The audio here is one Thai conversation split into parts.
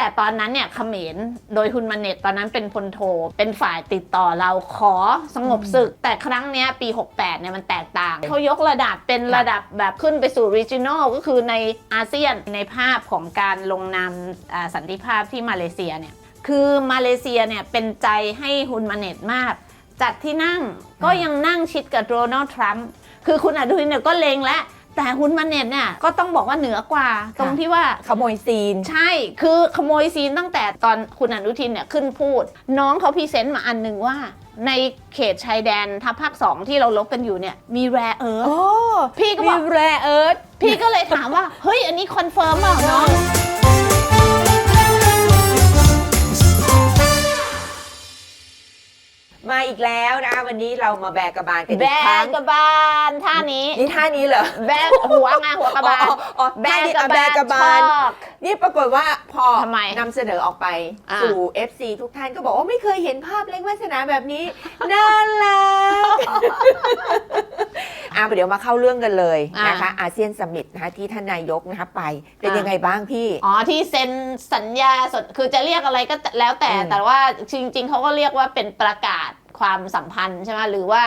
แต่ตอนนั้นเนี่ยเขมรโดยฮุนมาเน็ตตอนนั้นเป็นพลโท เป็นฝ่ายติดต่อเราขอสงบศึก แต่ครั้งเนี้ยปี 68เนี่ยมันแตกต่าง เขายกระดับเป็นระดับแบบขึ้นไปสู่ regional ก็คือในอาเซียนในภาพของการลงนามสันติภาพที่มาเลเซียเนี่ยคือมาเลเซียเนี่ยเป็นใจให้ฮุนมาเน็ตมาก จัดที่นั่งก็ยังนั่งชิดกับโดนัลด์ทรัมป์คือคุณอนุทินเนี่ยก็เลงแล้ว แต่ฮุนมาเน็ตเนี่ยก็ต้องบอกว่าเหนือกว่า ตรงที่ว่าขโมยซีน ใช่คือขโมยซีนตั้งแต่ตอนคุณอนุทินเนี่ยขึ้นพูด น้องเขาพรีเซนต์มาอันหนึ่งว่า ในเขตชายแดนทัพภาคสองที่เราลบกันอยู่เนี่ยมีแรเอิร์โอ้พี่ก็มีบอกแรเอิร์ธพี่ก็เลยถามว่า เฮ้ย อันนี้คอนเฟิร์มเปล่าน้อง มาอีกแล้วนะ วันนี้เรามาแบกกระบาลกันแบอีกครั้งกกระบาลท่านี้ นี่ท่านี้เหรอแบกหัวไงหัวกระบาลอ๋ออ๋อแบกท่ากนี้ระอะแบกกระบาล ชอกนี่ปรากฏว่าพอทำไมนำเสนอออกไปอ่า สู่ FC ทุกท่านก็บอกว่าไม่เคยเห็นภาพเล็กวาสนาแบบนี้ น่ารักอะเดี๋ยวมาเข้าเรื่องกันเลยนะคะอาเซียนสมิตนะคะที่ท่านนายกนะคะไปเป็นยังไงบ้างพี่ อ๋อที่เซ็นสัญญาสดคือจะเรียกอะไรก็แล้วแต่ อืมแต่ว่าจริง ๆเขาก็เรียกว่าเป็นประกาศ ความสัมพันธ์ใช่ไหมหรือว่า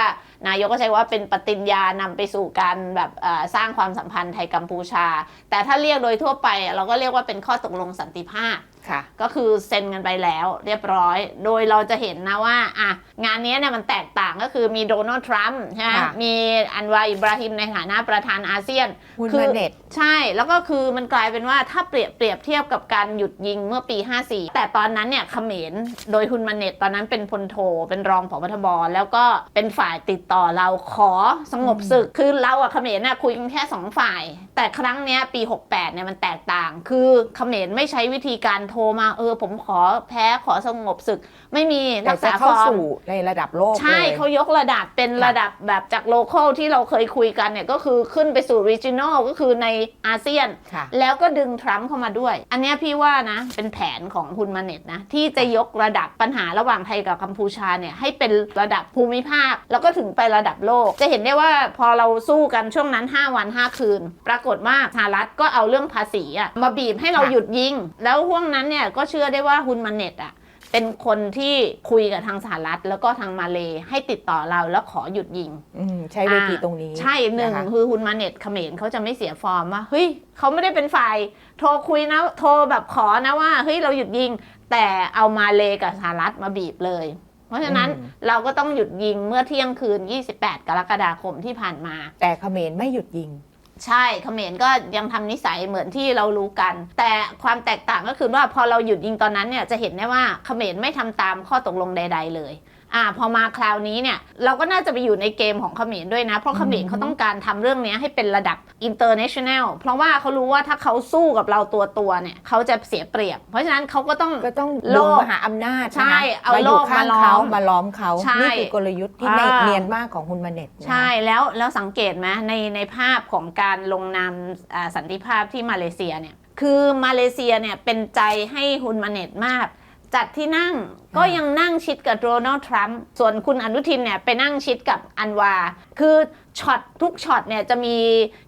นายกก็ใช้ว่าเป็นปฏิญญานำไปสู่การแบบสร้างความสัมพันธ์ไทยกัมพูชา แต่ถ้าเรียกโดยทั่วไป เราก็เรียกว่าเป็นข้อตกลงสันติภาพ ค่ะ ก็คือเซ็นกันไปแล้วเรียบร้อย โดยเราจะเห็นนะว่าอะงานนี้เนี่ยมันแตกต่างก็คือมีโดนัลด์ทรัมป์ใช่ไหมค่ะมีอันวาอิบราฮิมในฐานะประธานอาเซียนคุณคือมาเน็ตใช่แล้วก็คือมันกลายเป็นว่าถ้าเปรียบเปรียบเทียบกับการหยุดยิงเมื่อปี 54 แต่ตอนนั้นเนี่ยเขมรโดยฮุนมาเน็ตตอนนั้นเป็นพลโทเป็นรองผบทบแล้วก็เป็นฝ่ายติดต่อเราขอสงบศึกคือเราอะเขมรน่ะคุยกันแค่สองฝ่าย แต่ครั้งเนี้ยปี 68เนี่ยมันแตกต่าง คือเขมรไม่ใช้วิธีการโทรมาเออ ผมขอแพ้ขอสงบศึก ไม่มีแต่รักจะษาฟเข้าอร์ม สู่ในระดับโลกใช่เลย เขายกระดับเป็นค่ะระดับแบบจากโลเคอลที่เราเคยคุยกันเนี่ย ก็คือขึ้นไปสู่ regional ก็คือในอาเซียน ค่ะ แล้วก็ดึงทรัมป์เข้ามาด้วย อันเนี้ยพี่ว่านะ เป็นแผนของคุณมาเน็ตนะ ที่จะยกระดับปัญหาระหว่างไทยกับกัมพูชาเนี่ย ให้เป็นระดับภูมิภาค แล้วก็ถึงไประดับโลก จะเห็นได้ว่าพอเราสู้กันช่วงนั้น 5 วัน 5 คืน ปรากฏว่าสหรัฐก็เอาเรื่องภาษีอะมาบีบให้เราค่ะ หยุดยิง แล้วห่วงนั้นเนี่ยก็เชื่อได้ว่าคุณมาเน็ตอะเป็นคนที่คุยกับทางสหรัฐ แล้วก็ทางมาเลให้ติดต่อเราแล้วขอหยุดยิงอืมใช้เวทีตรงนี้ ใช่หนึ่งนะคะคือคุณมาเน็ตเขมรเขาจะไม่เสียฟอร์มว่าเฮ้ยเขาไม่ได้เป็นฝ่ายโทรคุยนะโทรแบบขอนะว่าเฮ้ยเราหยุดยิง แต่เอามาเลกับสหรัฐมาบีบเลย เพราะฉะนั้นอืมเราก็ต้องหยุดยิงเมื่อเที่ยงคืน 28 กรกฎาคมที่ผ่านมา แต่เขมรไม่หยุดยิง ใช่เขมรก็ยังทำนิสัยเหมือนที่เรารู้กัน แต่ความแตกต่างก็คือว่าพอเราหยุดยิงตอนนั้นเนี่ยจะเห็นได้ว่าเขมรไม่ทำตามข้อตกลงใด ๆ เลย อ่าพอมาคราวนี้เนี่ยเราก็น่าจะไปอยู่ในเกมของเขมรด้วยนะ เพราะเขมรอืมเขาต้องการทำเรื่องนี้ให้เป็นระดับ international เพราะว่าเขารู้ว่าถ้าเขาสู้กับเราตัวตัวๆเนี่ยเขาจะเสียเปรียบ เพราะฉะนั้นเขาก็ต้องก็ต้องโลดึงกมหาอำนาจใช่นะคะเอามาอยู่โลกข้างมาล้อมเขามาล้อมเขาใช่นี่คือกลยุทธ์ที่อ่าเนียนมากของคุณมาเน็ตนะคะใช่แล้วแล้วสังเกตไหมในในภาพของการลงนามอ่าสันติภาพที่มาเลเซียเนี่ยคือมาเลเซียเนี่ยเป็นใจให้ฮุนมาเน็ตมาก จัดที่นั่งก็ยังนั่งชิดกับโดนัลด์ทรัมป์ส่วนคุณอนุทินเนี่ยไปนั่งชิดกับอันวา คือช็อตทุกช็อตเนี่ยจะมี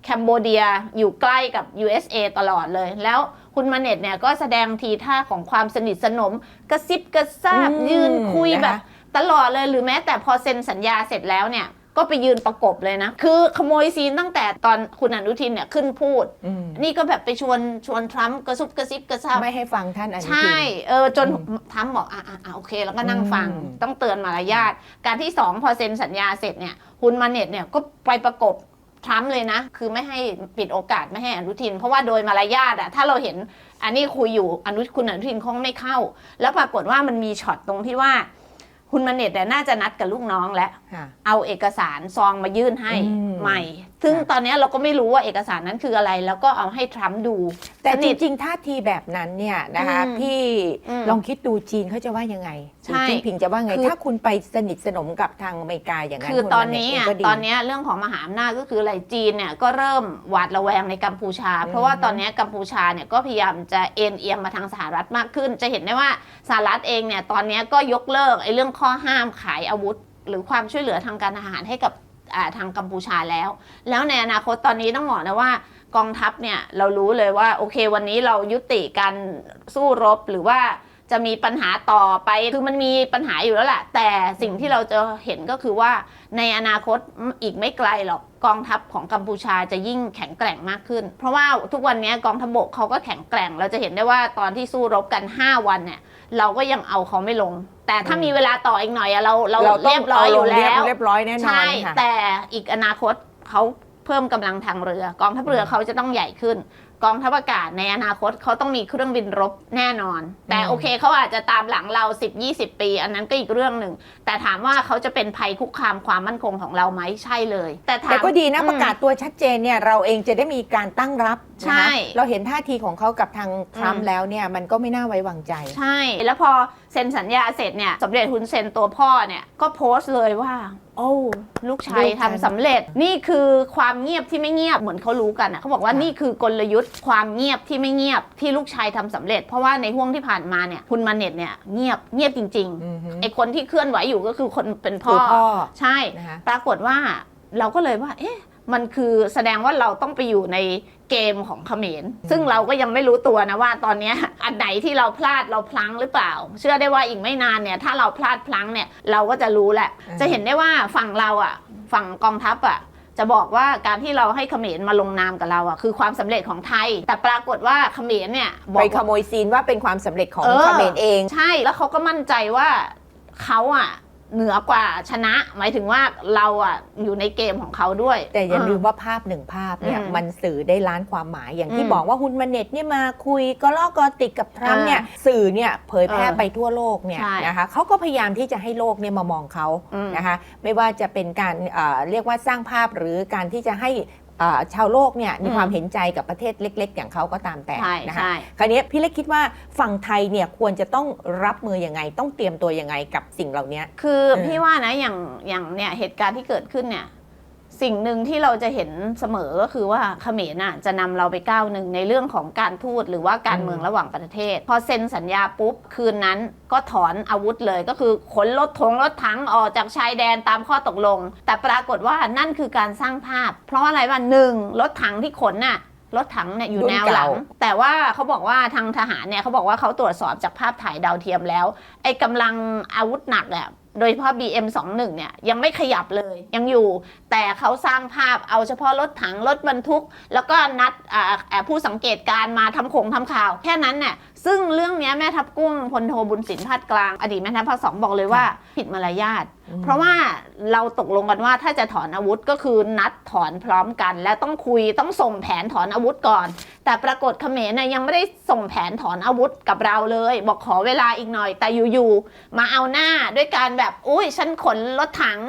แคนโบเดียอยู่ใกล้กับ USA ตลอดเลย แล้วคุณมาเน็ตเนี่ยก็แสดงทีท่าของความสนิทสนม กระซิบกระซาบอืมยืนคุยนะคะแบบตลอดเลยหรือแม้แต่พอเซ็นสัญญาเสร็จแล้วเนี่ย ก็ไปยืนประกบเลยนะ คือขโมยซีนตั้งแต่ตอนคุณอนุทินเนี่ยขึ้นพูดอืมนี่ก็แบบไปชวนชวนทรัมป์กระซุบกระซิบกระซาบไม่ให้ฟังท่านอนุทิน ใช่ เออจนอืมทรัมป์บอกอะอะอะโอเค แล้วก็นั่งฟังอืมต้องเตือนมารยาท การที่สองพอเซ็นสัญญาเสร็จเนี่ยคุณมาเน็ตเนี่ยก็ไปประกบทรัมป์เลยนะ คือไม่ให้ปิดโอกาสไม่ให้อนุทิน เพราะว่าโดยมารยาทอะถ้าเราเห็นอันนี้คุยอยู่อนุคุณอนุทินคงไม่เข้า แล้วปรากฏว่ามันมีช็อตตรงที่ว่า คุณมาเน็ตเนี่ยน่าจะนัดกับลูกน้องแล้ว ค่ะ เอาเอกสารซองมายื่นให้อืม ใหม่ซึ่งค่ะตอนนี้เราก็ไม่รู้ว่าเอกสารนั้นคืออะไร แล้วก็เอาให้ทรัมป์ดู แต่สจนิทริงๆท่าทีแบบนั้นเนี่ยนะคะอืมพี่อืมลองคิดดูจีนเขาจะว่ายังไงใช่จีนผิงจะว่าไงคือถ้าคุณไปสนิทสนมกับทางอเมริกาอย่างนั้นคือณตอนมาเนี้เงอะก็ดีตอนนี้เรื่องของมหาอำนาจก็คืออะไรจีนเนี่ยก็เริ่มหวาดระแวงในกัมพูชา เพราะว่าอืมตอนนี้กัมพูชาเนี่ยก็พยายามจะเอ็นเอียงมาทางสหรัฐมากขึ้น จะเห็นได้ว่าสหรัฐเองเนี่ยตอนนี้ก็ยกเลิกไอ้เรื่องข้อห้ามขายอาวุธ หรือความช่วยเหลือทางการทหารให้กับอ่า ทางกัมพูชาแล้ว แล้วในอนาคตตอนนี้ต้องบอกนะว่ากองทัพเนี่ยเรารู้เลยว่าโอเควันนี้เรายุติการสู้รบหรือว่าจะมีปัญหาต่อไปคือมันมีปัญหาอยู่แล้วแหละแต่สิ่งที่เราจะเห็นก็คือว่าในอนาคตอีกไม่ไกลหรอกกองทัพของกัมพูชาจะยิ่งแข็งแกร่งมากขึ้น เพราะว่าทุกวันนี้กองทัพบกเขาก็แข็งแกร่ง เราจะเห็นได้ว่าตอนที่สู้รบกัน 5 วันเนี่ย เราก็ยังเอาเขาไม่ลง แต่ถ้าอืมมีเวลาต่ออีกหน่อยอะเราเราเราต้เรียบร้อยอยู่เาลงแล้วเรียบร้อยแน่นอใช่นค่ะ แต่อีกอนาคตเขาเพิ่มกำลังทางเรือกองทัพเรือเขาจะต้องใหญ่ขึ้น กองทัพอากาศในอนาคตเขาต้องมีเครื่องบินรบแน่นอน แต่อืมโอเคเขาอาจจะตามหลังเรา 10-20 ปี อันนั้นก็อีกเรื่องหนึ่ง แต่ถามว่าเขาจะเป็นภัยคุกคามความมั่นคงของเราไหมใช่เลย แต่ถามแต่ก็ดีนะอืมประกาศตัวชัดเจนเนี่ยเราเองจะได้มีการตั้งรับนะคะใช่ เราเห็นท่าทีของเขากับทางทรัมอืป์มแล้วเนี่ยมันก็ไม่น่าไว้วางใจ ใช่แล้วพอ เซ็นสัญญาเสร็จเนี่ยสมเด็จฮุนเซนตัวพ่อเนี่ยก็โพสต์เลยว่า โอ้ลูกชายลูกทำชายสำเร็จนี่คือความเงียบที่ไม่เงียบเหมือนเขารู้กันอะเขาบอกว่าค่ะนี่คือกลยุทธ์ความเงียบที่ไม่เงียบที่ลูกชายทำสำเร็จ เพราะว่าในห่วงที่ผ่านมาเนี่ยคุณมาเน็ตเนี่ยเงียบเงียบจริงอือฮึๆไอคนที่เคลื่อนไหวอยู่ก็คือคนเป็นพ่คืออพ่อใช่นะคะปรากฏว่าเราก็เลยว่า เอ๊ะ มันคือแสดงว่าเราต้องไปอยู่ในเกมของเขมร ซึ่งเราก็ยังไม่รู้ตัวนะว่าตอนเนี้ยอันไหนที่เราพลาดเราพลั้งหรือเปล่า เชื่อได้ว่าอีกไม่นานเนี่ยถ้าเราพลาดพลั้งเนี่ยเราก็จะรู้แหละอืมจะเห็นได้ว่าฝั่งเราอะ ฝั่งกองทัพอะจะบอกว่าการที่เราให้เขมรมาลงนามกับเราอะคือความสำเร็จของไทย แต่ปรากฏว่าเขมรเนี่ยบอไปกขว่าโมยซีนว่าเป็นความสำเร็จของเออเขมรเอง ใช่แล้วเขาก็มั่นใจว่าเขาอะ เหนือกว่าชนะ หมายถึงว่าเราอะอยู่ในเกมของเขาด้วย แต่อย่าเออลืมว่าภาพหนึ่งภาพเนี่ยอืมมันสื่อได้ล้านความหมายอย่างที่อืมบอกว่าฮุนมาเน็ตเนี่ยมาคุยก็ลอกกอติกกับทรัมป์เนี่ยสื่อเนี่ยเผยแพร่เออไปทั่วโลกเนี่ยใช่นะคะเขาก็พยายามที่จะให้โลกเนี่ยมามองเขาอืมนะคะไม่ว่าจะเป็นการเอ่อเรียกว่าสร้างภาพหรือการที่จะให้เอ่อ ชาวโลกเนี่ยมีอืมความเห็นใจกับประเทศเล็ก ๆ อย่างเขาก็ตามแต่ใช่นะคะใช่คราวนี้พี่เล็กคิดว่าฝั่งไทยเนี่ยควรจะต้องรับมือยังไง ต้องเตรียมตัวยังไงกับสิ่งเหล่านี้คือเออพี่ว่านะอย่างอย่างเนี่ยเหตุการณ์ที่เกิดขึ้นเนี่ย สิ่งหนึ่งที่เราจะเห็นเสมอก็คือว่าเขมรน่ะจะนำเราไปก้าวหนึ่งในเรื่องของการทูตหรือว่าการเมืองระหว่างประเทศ พอเซ็นสัญญาปุ๊บ คืนนั้นก็ถอนอาวุธเลยก็คือขนรถทงรถถังออกจากชายแดนตามข้อตกลง แต่ปรากฏว่านั่นคือการสร้างภาพ เพราะอะไรว่าหนึ่งรถถังที่ขนน่ะรถถังเนี่ยอยู่รุ่นแนวหลังเก่าแต่ว่าเขาบอกว่าทางทหารเนี่ยเขาบอกว่าเขาตรวจสอบจากภาพถ่ายดาวเทียมแล้ว ไอ้กำลังอาวุธหนักอะ โดยเฉพาะ BM21 เนี่ยยังไม่ขยับเลยยังอยู่ แต่เขาสร้างภาพเอาเฉพาะรถถังรถบรรทุก แล้วก็นัดอ่าอ่าผู้สังเกตการณ์มาทำคงทำข่าว แค่นั้นเนี่ยซึ่งเรื่องเนี้ยแม่ทัพกุ้งพลโทบุญสินพัดกลาง อดีตแม่ทัพภาคสองบอกเลยว่าผิดมารยาทเพราะว่าเราตกลงกันว่าถ้าจะถอนอาวุธก็คือนัดถอนพร้อมกัน และต้องคุยต้องส่งแผนถอนอาวุธก่อน แต่ปรากฏเขมรน่ะยังไม่ได้ส่งแผนถอนอาวุธกับเราเลย บอกขอเวลาอีกหน่อย แต่อยู่ๆมาเอาหน้าด้วยการแบบแบบอุ้ยฉันขนรถถัง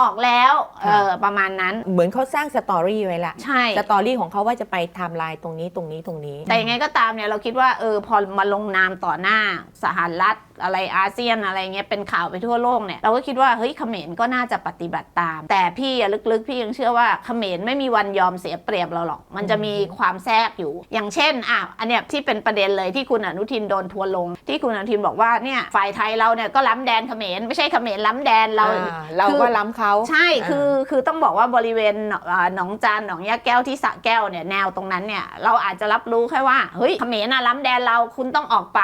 ออกแล้วเออประมาณนั้น เหมือนเขาสร้างสตอรี่ไว้ละใช่ สตอรี่ของเขาว่าจะไปไทม์ไลน์ตรงนี้ตรงนี้ตรงนี้ แต่ยังไงก็ตามเนี่ยเราคิดว่าเออพอมาลงนามต่อหน้าสหรัฐอะไรอาเซียนอะไรเงี้ยเป็นข่าวไปทั่วโลกเนี่ยเราก็คิดว่าเฮ้ยเขมรก็น่าจะปฏิบัติตาม แต่พี่อะลึกๆ พี่ยังเชื่อว่าเขมรไม่มีวันยอมเสียเปรียบเราหรอก มันจะมีความแทรกอยู่ อย่างเช่นอะอันเนี้ยที่เป็นประเด็นเลยที่คุณอนุทินโดนทัวร์ลง ที่คุณอนุทินบอกว่าเนี่ยฝ่ายไทยเราเนี่ยก็ล้ำแดนเขมรไม่ใช่เขมรล้ำแดนเราอ่าเราก็ล้ำเขาใช่คือคือต้องบอกว่าบริเวณอ่าหนองจานหนองยาแก้วที่สระแก้วเนี่ยแนวตรงนั้นเนี่ยเราอาจจะรับรู้แค่ว่าเฮ้ยเขมรน่ะล้ำแดนเราคุณต้องออกไป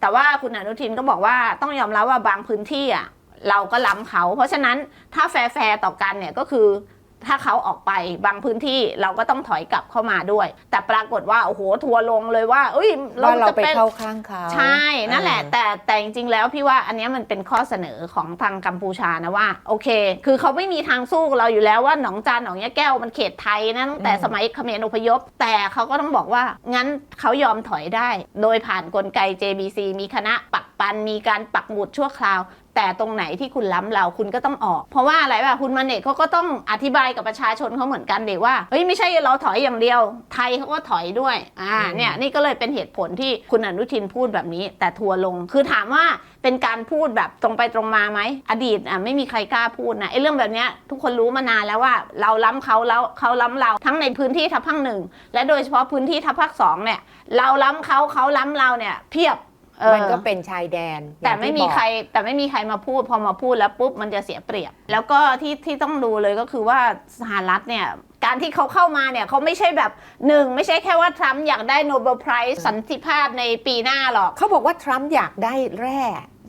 แต่ว่าคุณอนุทินก็บอกว่าต้องยอมรับว่าบางพื้นที่อะเราก็ล้ำเขา เพราะฉะนั้นถ้าแฟร์ๆต่อกันเนี่ยก็คือ ถ้าเขาออกไปบางพื้นที่เราก็ต้องถอยกลับเข้ามาด้วย แต่ปรากฏว่าโอ้โหทัวร์ลงเลยว่าเอ้ยว่าเราจะไปเป็นเข้าข้างเขาใช่นั่นแหละเออแต่แต่จริงๆแล้วพี่ว่าอันเนี้ยมันเป็นข้อเสนอของทางกัมพูชานะว่าโอเค คือเขาไม่มีทางสู้กับเราอยู่แล้วว่าหนองจานหนองยะแก้วมันเขตไทยนะตั้งแต่สมัยเขมรอพยพ แต่เขาก็ต้องบอกว่างั้นเขายอมถอยได้ โดยผ่านกลไก JBC มีคณะปักปันมีการปักหมุดชั่วคราว แต่ตรงไหนที่คุณล้ำเราคุณก็ต้องออก เพราะว่าอะไรป่ะคุณมาเนตเขาก็ต้องอธิบายกับประชาชนเขาเหมือนกันเด็กว่าเฮ้ยไม่ใช่เราถอยอย่างเดียว ไทยเขาก็ถอยด้วยอ่าอืมเนี่ยนี่ก็เลยเป็นเหตุผลที่คุณอนุทินพูดแบบนี้ แต่ทัวร์ลงคือถามว่าเป็นการพูดแบบตรงไปตรงมาไหมอดีตอะไม่มีใครกล้าพูดนะไอ้เรื่องแบบเนี้ยทุกคนรู้มานานแล้วว่าเราล้ำเขาแล้วเขาล้ำเราทั้งในพื้นที่ทัพภาคหนึ่งและโดยเฉพาะพื้นที่ทัพภาคสองเนี่ยเราล้ำเขาเขาล้ำเราเนี่ยเพียบ เออ มันก็เป็นชายแดนแต่อย่างที่ไม่มีบอก ใครแต่ไม่มีใครมาพูดพอมาพูดแล้วปุ๊บมันจะเสียเปรียบ แล้วก็ที่ที่ต้องดูเลยก็คือว่าสหรัฐเนี่ย การที่เขาเข้ามาเนี่ยเขาไม่ใช่แบบหนึ่งไม่ใช่แค่ว่าทรัมป์อยากได้โนเบลไพรส์สันติภาพในปีหน้าหรอก เขาบอกว่าทรัมป์อยากได้แร่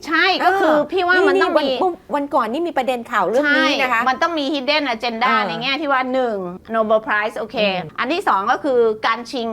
ใช่ก็คือพี่ว่ามันต้องวัมีวันวันก่อนนี่มีประเด็นข่าวเรื่องนี้นะคะใช่มันต้องมี hidden agenda เออในแง่ที่ว่า 1 Nobel Prize โอเคอืมอันที่ 2 ก็คือการชิง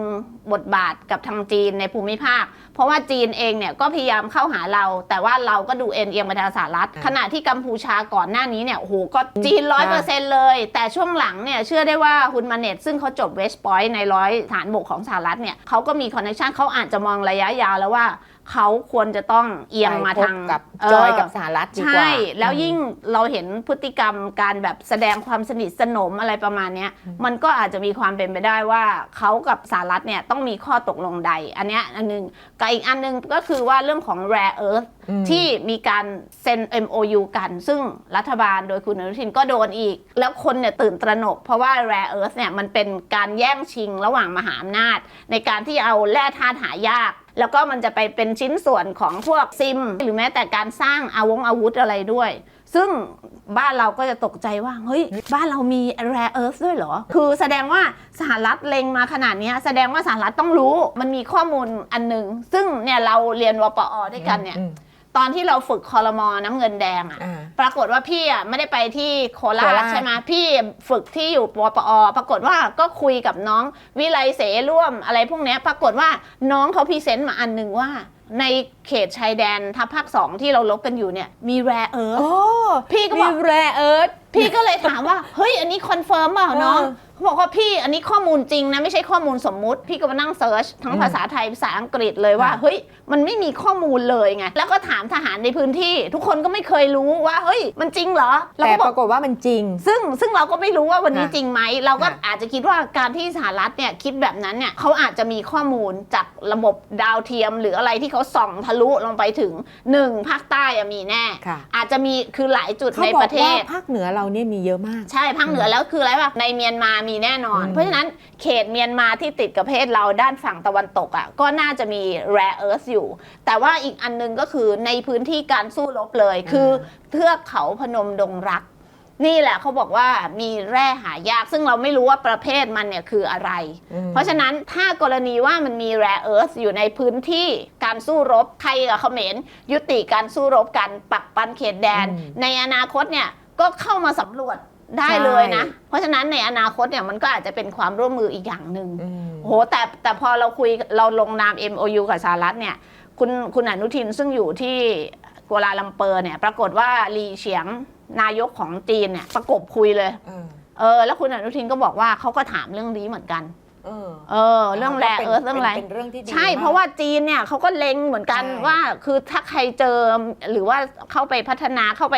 บทบาทกับทางจีนในภูมิภาค เพราะว่าจีนเองเนี่ยก็พยายามเข้าหาเรา แต่ว่าเราก็ดูเอ็นเอียงไปทางสหรัฐ ขณะที่กัมพูชาก่อนหน้านี้เนี่ยโอ้โหก็จีนร้อยเปอร์เซ็นต์เลย แต่ช่วงหลังเนี่ยเชื่อได้ว่าฮุนมาเน็ตซึ่งเขาจบเวสต์พอยต์ในร้อยฐานบกของสหรัฐเนี่ยเขาก็มีคอนเนคชันเขาอาจจะมองระยะยาวแล้วว่า เขาควรจะต้องเอียงมาทางไปพบกับเจอยกับสหรัฐดีกว่า ใช่ แล้วยิ่งเราเห็นพฤติกรรมการแบบแสดงความสนิทสนมอะไรประมาณเนี้ยมันก็อาจจะมีความเป็นไปได้ว่าเขากับสหรัฐเนี่ยต้องมีข้อตกลงใด อันเนี้ยอันหนึงกับอีกอันหนึงก็คือว่าเรื่องของ rare earth อืมที่มีการเซ็น MOU กัน ซึ่งรัฐบาลโดยคุณอนุทินก็โดนอีก แล้วคนเนี่ยตื่นตระหนก เพราะว่า rare earth เนี่ยมันเป็นการแย่งชิงระหว่างมหาอำนาจ ในการที่เอาแร่ธาตุหายาก แล้วก็มันจะไปเป็นชิ้นส่วนของพวกซิม หรือแม้แต่การสร้างอาวงอาวุธอะไรด้วย ซึ่งบ้านเราก็จะตกใจว่า เฮ้ย บ้านเรามี rare earth ด้วยเหรอ คือแสดงว่าสหรัฐเล็งมาขนาดนี้แสดงว่าสหรัฐต้องรู้มันมีข้อมูลอันหนึ่งซึ่งเนี่ยเราเรียนวปอด้วยกันเนี่ย ตอนที่เราฝึกคอรมอน้ำเงินแดงอะอ่า ปรากฏว่าพี่อะไม่ได้ไปที่โคราโคชราช ใช่ไหมพี่ฝึกที่อยู่ปปอ ปรากฏว่าก็คุยกับน้องวิไลเสร่วมอะไรพวกเนี้ยปรากฏว่าน้องเขาพรีเซนต์มาอันหนึ่งว่า ใน เขตชายแดนทัพภาคสองที่เราลบกันอยู่เนี่ยมีแรเอิร์โอ้พี่ก็บมีอกแรเอิร์ธพี่ก็เลยถามว่า เฮ้ย อันนี้คอนเฟิร์มเปล่าน้องเออเขาบอกว่าพี่อันนี้ข้อมูลจริงนะ ไม่ใช่ข้อมูลสมมุติ พี่ก็มานั่งเซิร์ชทั้งอืมภาษาไทยภาษาอังกฤษเลยว่าค่ะเฮ้ย มันไม่มีข้อมูลเลยไง แล้วก็ถามทหารในพื้นที่ ทุกคนก็ไม่เคยรู้ว่า เฮ้ย มันจริงเหรอเราแต่ก็บปอกรากฏว่ามันจริง ซึ่งซึ่งเราก็ไม่รู้ว่าวันนี้ค่ะจริงไหม เราก็ค่ะอาจจะคิดว่าการที่สหรัฐเนี่ยคิดแบบนั้นเนี่ยเขาอาจจะมีข้อมูลจากระบบดาวเทียม หรืออะไรที่เขาส่องทะลุลงไปถึงหนึ่งภาคใต้อะมีแน่ ค่ะ อาจจะมีคือหลายจุดเขาในบอปกระเทว่าศ ภาคเหนือเราเนี่ยมีเยอะมาก ใช่ภาคเหนือแล้วคืออะไรวะในเมียนมามีแน่นอน อืม เพราะฉะนั้นเขตเมียนมาที่ติดกับประเทศเราด้านฝั่งตะวันตกอะก็น่าจะมี rare earth อยู่ แต่ว่าอีกอันนึงก็คือในพื้นที่การสู้รบเลยคือเทือกเขาพนมดงรัก นี่แหละเขาบอกว่ามีแร่หายาก ซึ่งเราไม่รู้ว่าประเภทมันเนี่ยคืออะไรอืมเพราะฉะนั้นถ้ากรณีว่ามันมี rare earth อยู่ในพื้นที่การสู้รบไทยกับเขมรยุติการสู้รบกันปักปันเขตแดนอืมในอนาคตเนี่ยก็เข้ามาสำรวจได้เลยนะ เพราะฉะนั้นในอนาคตเนี่ยมันก็อาจจะเป็นความร่วมมืออีกอย่างหนึ่งอืมโหแต่แต่พอเราคุยเราลงนาม MOU กับสหรัฐเนี่ยคุณคุณอนุทินซึ่งอยู่ที่กัวลาลัมเปอร์เนี่ยปรากฏว่าลีเฉียง นายกของจีนเนี่ยประกบคุยเลย เออเออ แล้วคุณอนุทินก็บอกว่าเขาก็ถามเรื่องนี้เหมือนกัน เออเออ เรื่องแรก็ป็นเอิร์ธเรื่องอะไร เป็นเรื่องที่ดีใช่มกเพราะว่าจีนเนี่ยเขาก็เล็งเหมือนกันใช่ว่าคือถ้าใครเจอหรือว่าเข้าไปพัฒนาเข้าไป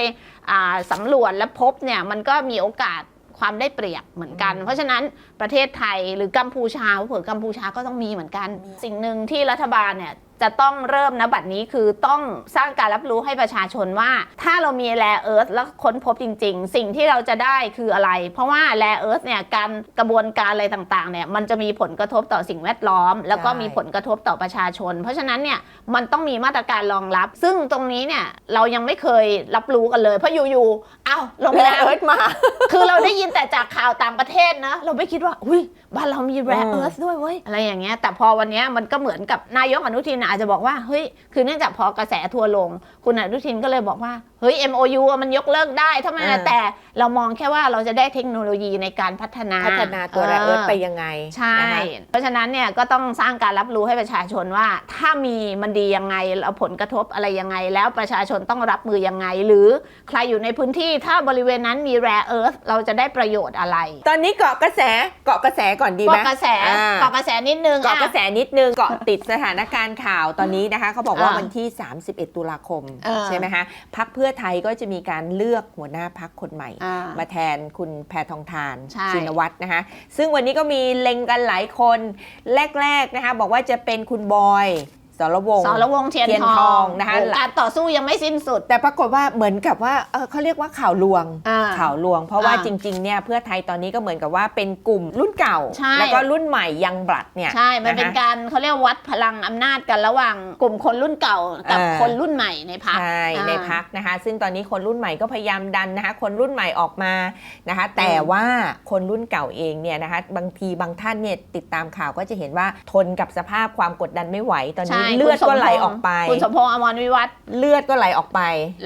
อ่าสำรวจและพบเนี่ยมันก็มีโอกาสความได้เปรียบเหมือนกัน เพราะฉะนั้นประเทศไทยหรือกัมพูชาเผื่อกัมพูชาก็ต้องมีเหมือนกัน สิ่งหนึ่งที่รัฐบาลเนี่ย จะต้องเริ่มนบัดนี้คือต้องสร้างการรับรู้ให้ประชาชนว่า ถ้าเรามีแรเอิร์ธแล้วค้นพบจริง ๆ สิ่งที่เราจะได้คืออะไร เพราะว่าแรเอิร์ธเนี่ยการกระบวนการอะไรต่างๆเนี่ยมันจะมีผลกระทบต่อสิ่งแวดล้อม แล้วก็มีผลกระทบต่อประชาชน เพราะฉะนั้นเนี่ยมันต้องมีมาตรการรองรับ ซึ่งตรงนี้เนี่ยเรายังไม่เคยรับรู้กันเลย เพราะอยู่ๆ เอ้าลงแรน้ำเอิร์ธมา คือเราได้ยินแต่จากข่าวต่างประเทศนะ เราไม่คิดว่า อุ้ยบ้านเรามีแรอืมเอิร์ธด้วยเว้ย อะไรอย่างเงี้ย แต่พอวันเนี้ยมันก็เหมือนกับนายกอนุทินน่ะอาจจะบอกว่า เฮ้ย คือเนื่องจากพอกระแสทัวร์ลง คุณอนุทินก็เลยบอกว่าเฮ้ย MOU อะมันยกเลิกได้ทำไมอ่า แต่เรามองแค่ว่าเราจะได้เทคโนโลยีในการพัฒนาพัฒนาตัวแรเอิร์ธไปยังไงใช่ นะคะ เพราะฉะนั้นเนี่ยก็ต้องสร้างการรับรู้ให้ประชาชนว่า ถ้ามีมันดียังไงแล้วผลกระทบอะไรยังไง แล้วประชาชนต้องรับมือยังไง หรือใครอยู่ในพื้นที่ถ้าบริเวณนั้นมีแรเอิร์ธเราจะได้ประโยชน์อะไร ตอนนี้เกาะกระแสเกาะกระแสก่อนดีไหมเกาะกระแสอ่าเกาะกระแสนิดนึงเกาะกระแสอ่นิดนึงเกาะติดสถานการณ์ข่าวตอนนี้นะคะเขาบอกว่าอ่าวันที่ 31 ตุลาคม เออ ใช่ไหมคะพักเพื่อไทยก็จะมีการเลือกหัวหน้าพักคนใหม่อ่ามาแทนคุณแพทองทานใช่ชินวัตรนะคะ ซึ่งวันนี้ก็มีเล็งกันหลายคนแรกๆนะคะบอกว่าจะเป็นคุณบอย สรวงศ์สรวงศ์เทียนเทียนททอองงนะคะโอ้การต่อสู้ยังไม่สิ้นสุด แต่ปรากฏว่าเหมือนกับว่าเออเขาเรียกว่าข่าวลวงอ่าข่าวลวง เพราะว่าอ่าจริงๆเนี่ยเพื่อไทยตอนนี้ก็เหมือนกับว่าเป็นกลุ่มรุ่นเก่าใช่แล้วก็รุ่นใหม่ยังบลัดเนี่ยใช่ มันเป็นะคะการเขาเรียกวัดพลังอำนาจกันระหว่างกลุ่มคนรุ่นเก่ากับอ่าคนรุ่นใหม่ในพรรคใช่อ่าในพักนะคะ ซึ่งตอนนี้คนรุ่นใหม่ก็พยายามดันนะคะ คนรุ่นใหม่ออกมานะคะ แต่ว่าคนรุ่นเก่าเองเนี่ยนะคะบางทีบางท่านเนี่ยติดตามข่าวก็จะเห็นว่าทนกับสภาพความกดดันไม่ไหวตอนนี้ใช่เลือดคุณสมก็ไหลพงษ์ออกไป คุณสมพงษ์อมรวิวัฒน์เลือดก็ไหลออกไป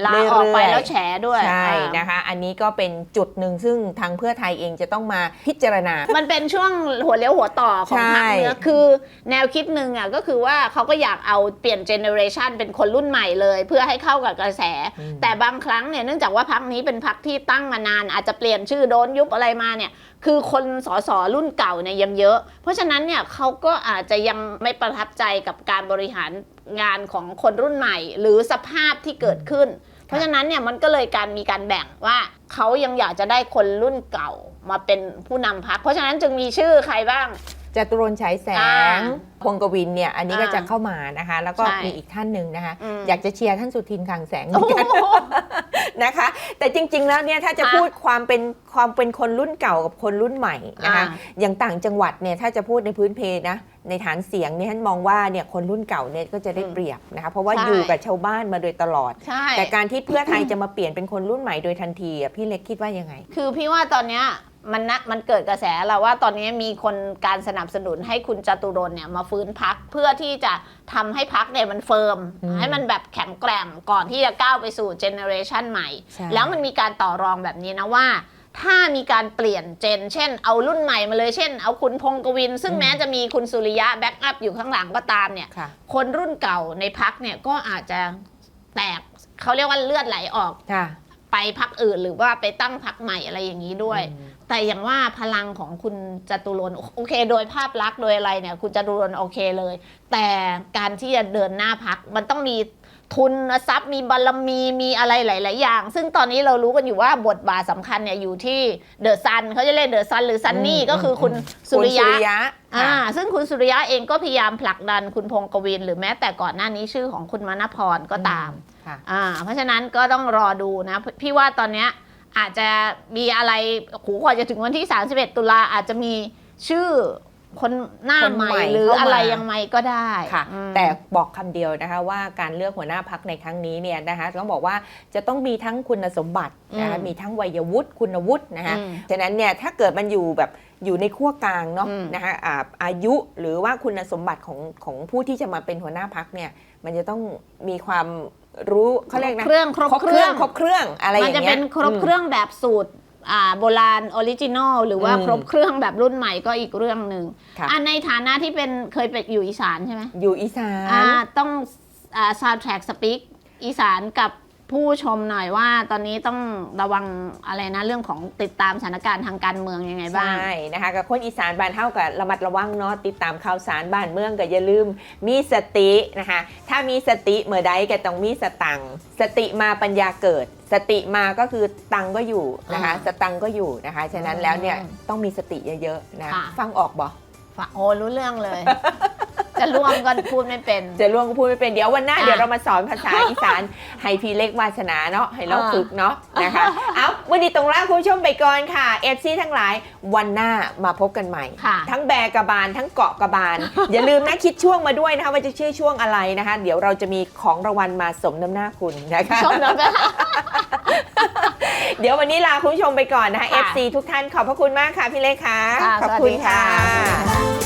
ลาออกไปเรื่ยๆแล้วแฉด้วยใช่อ่านะคะ อันนี้ก็เป็นจุดหนึ่งซึ่งทางเพื่อไทยเองจะต้องมาพิจารณา มันเป็นช่วงหัวเลี้ยวหัวต่อของพรรคใช่เนื้อคือแนวคิดหนึ่งอะก็คือว่าเขาก็อยากเอาเปลี่ยนเจเนอเรชันเป็นคนรุ่นใหม่เลย เพื่อให้เข้ากับกระแสอืมแต่บางครั้งเนี่ยเนื่องจากว่าพรรคนี้เป็นพรรคที่ตั้งมานาน อาจจะเปลี่ยนชื่อโดนยุบอะไรมาเนี่ยคือคนสสรุ่นเก่าเนี่ยยังเยอะ เพราะฉะนั้นเนี่ยเขาก็อาจจะยังไม่ประทับใจกับการบริหารงานของคนรุ่นใหม่ หรือสภาพที่เกิดขึ้น เพราะฉะนั้นเนี่ยมันก็เลยการมีการแบ่งว่าเขายังอยากจะได้คนรุ่นเก่ามาเป็นผู้นำพัก เพราะฉะนั้นจึงมีชื่อใครบ้าง จตุรนต์ฉายแสอ่างพงกวินเนี่ย อันนี้ก็อ่าจะเข้ามานะคะ แล้วก็ใช่มีอีกท่านหนึ่งนะคะอืมอยากจะเชียร์ท่านสุทินคลังแสงเหมืโอ้อนกันโหนะคะ แต่จริง ๆ แล้วเนี่ยถ้าจะค่ะพูดความเป็นความเป็นคนรุ่นเก่ากับคนรุ่นใหม่นะคะอ่าอย่างต่างจังหวัดเนี่ยถ้าจะพูดในพื้นเพนะในฐานเสียงเนี่ยท่านมองว่าเนี่ยคนรุ่นเก่าเนี่ยก็จะได้เปรียบนะคะเพราะว่าใช่อยู่กับชาวบ้านมาโดยตลอดใช่แต่การที่เพื่อไทยจะมาเปลี่ยนเป็นคนรุ่นใหม่โดยทันทีอะพี่เล็กคิดว่ายังไง คือพี่ว่าตอนเนี้ย มันนะมันเกิดกระแสแล้วว่าตอนนี้มีคนการสนับสนุนให้คุณจตุรนต์เนี่ยมาฟื้นพักเพื่อที่จะทำให้พักเนี่ยมันเฟิร์มอืมให้มันแบบแข็งแกร่งก่อนที่จะก้าวไปสู่เจเนอเรชันใหม่ใช่แล้วมันมีการต่อรองแบบนี้นะว่า ถ้ามีการเปลี่ยนเจน เช่น เอารุ่นใหม่มาเลยเช่น เอาคุณพงกวิน ซึ่งแม้จะมีคุณสุริยะแบ็กอัพอยู่ข้างหลังก็ตามเนี่ยค่ะคนรุ่นเก่าในพักเนี่ยก็อาจจะแตกเขาเรียกว่าเลือดไหลออกค่ะ ไปพักอื่นหรือว่าไปตั้งพักใหม่อะไรอย่างนี้ด้วยอืมแต่อย่างว่าพลังของคุณจตุรนต์โอเค โดยภาพลักษณ์โดยอะไรเนี่ย คุณจตุรนต์โอเคเลย แต่การที่จะเดินหน้าพักมันต้องมีทุนทรัพย์มีบารมีมีอะไรหลาย ๆ อย่าง ซึ่งตอนนี้เรารู้กันอยู่ว่าบทบาทสำคัญเนี่ยอยู่ที่เดอะซันเขาจะเรียกเดอะซันหรือซันนี่อืมก็คืออมคุณสุริคุณสุริยะยะอ่าค่ะซึ่งคุณสุริยะเองก็พยายามผลักดันคุณพงกวิน หรือแม้แต่ก่อนหน้านี้ชื่อของคุณมณพรก็ตามค่ะ อ่าเพราะฉะนั้นก็ต้องรอดูนะ พี่ว่าตอนเนี้ยอาจจะมีอะไรโหูกว่าจะถึงวันที่ 31 ตุลาอาจจะมีชื่อคนหน้าคนใหใหม่ม่หรือเข้ามาอะไรยังไงก็ได้ค่ะอืมแต่บอกคำเดียวนะคะว่าการเลือกหัวหน้าพักในครั้งนี้เนี่ยนะคะต้องบอกว่าจะต้องมีทั้งคุณสมบัตินะคะอืมมีทั้งวัยวุฒิคุณวุฒินะคะอืมฉะนั้นเนี่ยถ้าเกิดมันอยู่แบบอยู่ในขั้วกลางเนาะอืมนะคะอ่าอายุหรือว่าคุณสมบัติของของผู้ที่จะมาเป็นหัวหน้าพักเนี่ยมันจะต้องมีความ รู้เขาเรียกนะเครื่องครบครบเคเครื่รื่อองงครบเครื่องอะไรอมันย่างจะเงี้ยเป็นครบเครื่องแบบสูตรอ่าโบราณออริจินอลหรือว่าอืมครบเครื่องแบบรุ่นใหม่ก็อีกเรื่องหนึ่งค่ะอ่าในฐานะที่เป็นเคยไปอยู่อีสานใช่ไหมอยู่อีสาอ่านต้องอ่าซาวด์แทร็กสปีกอีสานกับ ผู้ชมหน่อยว่าตอนนี้ต้องระวังอะไรนะเรื่องของติดตามสถานการณ์ทางการเมืองยังไงบ้าง ใช่นะคะกับคนอีสานบ้านเท่ากับระมัดระวังเนาะติดตามข่าวสารบ้านเมืองก็อย่าลืมมีสตินะคะถ้ามีสติเมื่อใดก็ต้องมีสตังค์สติมาปัญญาเกิด สติมาก็คือตังค์ก็อยู่นะคะอ่าสตังค์ก็อยู่นะคะฉะนั้นแล้วเนี่ยต้องมีสติเยอะๆนะค่ะฟังออกบ่ฝะโอ้รู้เรื่องเลย จะร่วมกันพูดไม่เป็น จะร่วงก็พูดไม่เป็นเดี๋ยววันหน้าอะเดี๋ยวเรามาสอนภาษาอีสานให้พี่เล็กวาสนาเนาะให้เราอ่าฝึกเนาะนะคะเอาวันนี้ตรงล่างคุณผู้ชมไปก่อนค่ะเอฟซีทั้งหลายวันหน้ามาพบกันใหม่ค่ะทั้งแบกกระบาลทั้งเกาะกระบาล อย่าลืมนะคิดช่วงมาด้วยนะคะว่าจะชื่อช่วงอะไรนะคะ เดี๋ยวเราจะมีของรางวัลมาสมน้ำหน้าคุณนะคะชมนะแม่เดี๋ยววันนี้ลาคุณผู้ชมไปก่อนนะคะค่ะ FC ทุกท่านขอบพระคุณมากค่ะพี่เล็กค่ะค่ะขอบสวัสคุณดีค่ะค่ะ